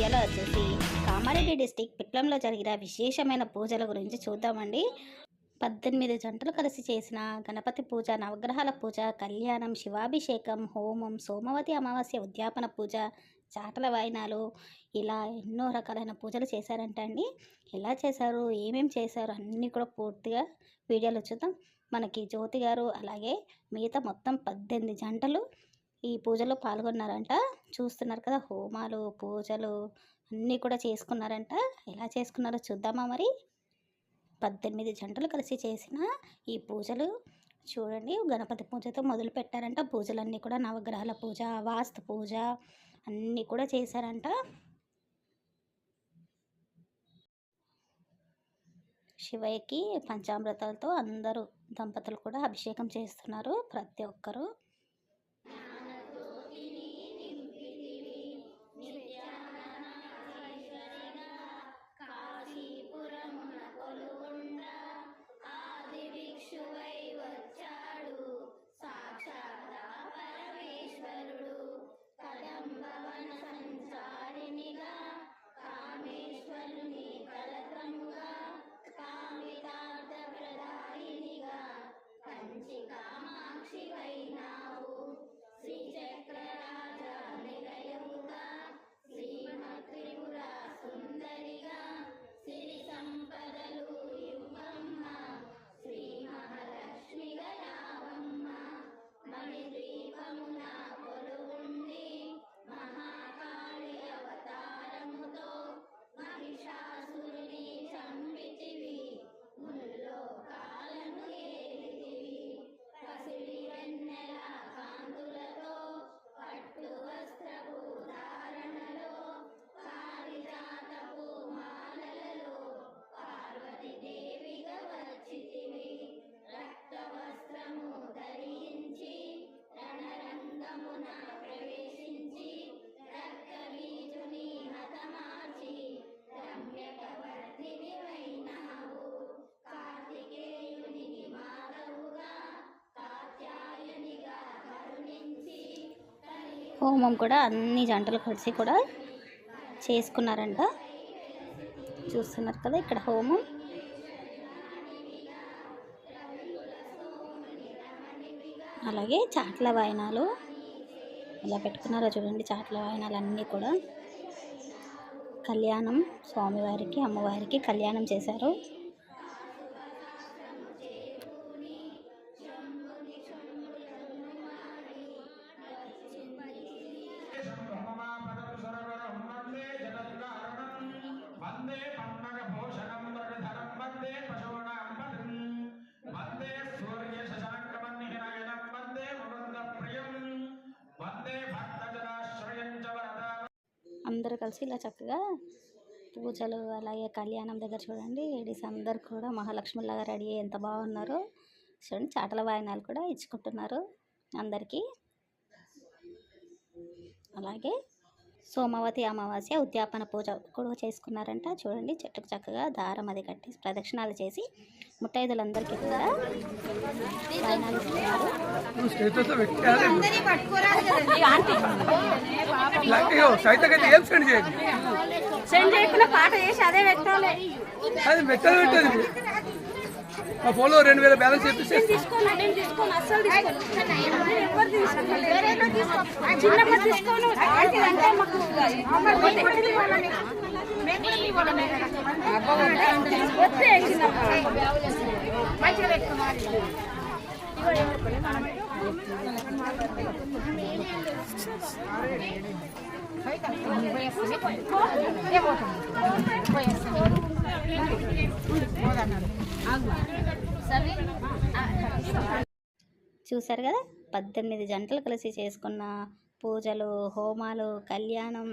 వీడియోలో వచ్చేసి కామారెడ్డి డిస్టిక్ పిట్లంలో జరిగిన విశేషమైన పూజల గురించి చూద్దామండి. పద్దెనిమిది జంటలు కలిసి చేసిన గణపతి పూజ నవగ్రహాల పూజ కళ్యాణం శివాభిషేకం హోమం సోమవతి అమావాస్య ఉద్యాపన పూజ చాటల వాయినాలు ఇలా ఎన్నో రకాలైన పూజలు చేశారంట అండి. ఎలా చేశారు? ఏమేమి చేశారు? అన్నీ కూడా పూర్తిగా వీడియోలో చూద్దాం. మనకి జ్యోతి గారు అలాగే మిగతా మొత్తం పద్దెనిమిది జంటలు ఈ పూజలో పాల్గొన్నారంట. చూస్తున్నారు కదా హోమాలు పూజలు అన్నీ కూడా చేసుకున్నారంట. ఎలా చేసుకున్నారో చూద్దామా మరి? పద్దెనిమిది జంటలు కలిసి చేసిన ఈ పూజలు. చూడండి గణపతి పూజతో మొదలు పెట్టారంట. పూజలన్నీ కూడా నవగ్రహాల పూజ వాస్తు పూజ అన్నీ కూడా చేశారంట. శివయ్యకి పంచామృతాలతో అందరూ దంపతులు కూడా అభిషేకం చేస్తున్నారు ప్రతి ఒక్కరూ. హోమం కూడా అన్ని జంటలు కలిసి కూడా చేసుకున్నారంట. చూస్తున్నారు కదా ఇక్కడ హోమం. అలాగే చాట్ల వాయనాలు ఇలా పెట్టుకున్నారో చూడండి. చాట్ల వాయనాలు అన్నీ కూడా కళ్యాణం స్వామివారికి అమ్మవారికి కళ్యాణం చేశారు. అందరూ కలిసి ఇలా చక్కగా పూజలు అలాగే కళ్యాణం దగ్గర చూడండి. లేడీస్ అందరు కూడా మహాలక్ష్మిలాగా రెడీ అయ్యి ఎంత బాగున్నారో. చూడండి చాటల వాయనాలు కూడా ఇచ్చుకుంటున్నారు అందరికీ. అలాగే సోమవతి అమావాస్య ఉద్యాపన పూజ కూడా చేసుకున్నారంట. చూడండి చెట్టుకు చక్కగా దారం అది కట్టి ప్రదక్షిణాలు చేసి ముత్తైదులందరికీ కూడా ఫోన్లో రెండు వేల బ్యాలెన్స్ చెప్పేసి తీసుకోను నేను తీసుకోను అస్సలు తీసుకోను. చిన్నప్పుడు తీసుకోను అంటే మాకు వస్తే మంచిగా పెట్టుకోవాలి చూశారు కదా? పద్దెనిమిది జంటలు కలిసి చేసుకున్న పూజలు హోమాలు కళ్యాణం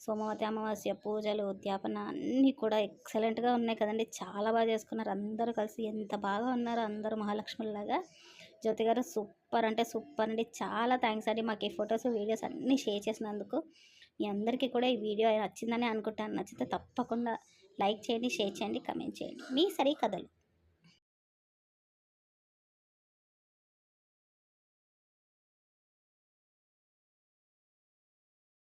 సోమవతి అమావాస్య పూజలు ఉద్యాపన అన్నీ కూడా ఎక్సలెంట్గా ఉన్నాయి కదండి. చాలా బాగా చేసుకున్నారు. అందరూ కలిసి ఎంత బాగా ఉన్నారు అందరూ మహాలక్ష్ములాగా జ్యోతి గారు సూపర్ అంటే సూపర్ అండి. చాలా థ్యాంక్స్ అండి మాకు ఈ ఫొటోస్ వీడియోస్ అన్నీ షేర్ చేసినందుకు. మీ అందరికీ కూడా ఈ వీడియో నచ్చిందని అనుకుంటాను. నచ్చితే తప్పకుండా లైక్ చేయండి షేర్ చేయండి కమెంట్ చేయండి. మీ సరి కథలు.